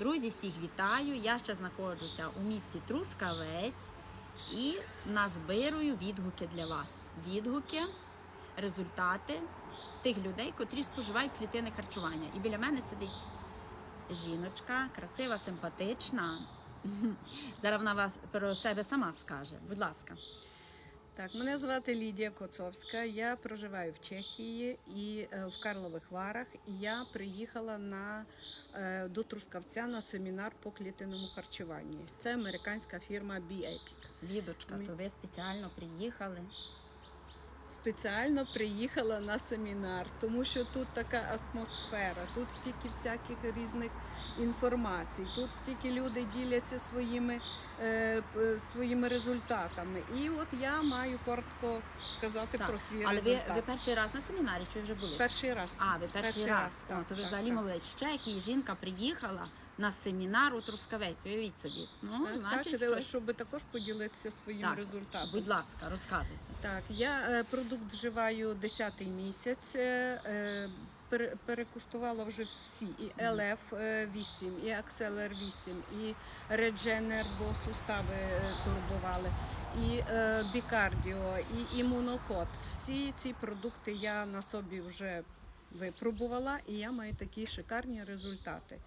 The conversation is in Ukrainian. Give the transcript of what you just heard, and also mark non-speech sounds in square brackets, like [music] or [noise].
Друзі, всіх вітаю! Я ще знаходжуся у місті Трускавець і назбирую відгуки для вас. Відгуки, результати тих людей, котрі споживають клітини харчування. І біля мене сидить жіночка, красива, симпатична. [laughs] Зараз вона вас про себе сама скаже. Будь ласка. Так, мене звати Лідія Коцовська. Я проживаю в Чехії і е, в Карлових Варах. І я приїхала на, е, до Трускавця на семінар по клітинному харчуванні. Це американська фірма B-Epic. Лідочка, Ми- то ви спеціально приїхали. Спеціально приїхала на семінар, тому що тут така атмосфера, тут стільки всяких різних інформацій, тут стільки люди діляться своїми, е, своїми результатами. І от я маю коротко сказати про свій Але ви, результат. ви перший раз на семінарі чи ви вже були? Перший раз. А, ви перший, раз. так, О, то ви так, взагалі так. молодець. З Чехії жінка приїхала на семінар у Трускавець. Уявіть собі. Ну, Так, значить, так, щось... щоб також поділитися своїм Так, результатом. Будь ласка, розказуйте. Так, я е, продукт вживаю 10-й місяць. е, е, Перекуштувала вже всі і LF 8, і Acceler 8, і Regener, бо сустави е, турбували, і е, Бікардіо, і імунокод. Всі ці продукти я на собі вже випробувала, і я маю такі шикарні результати.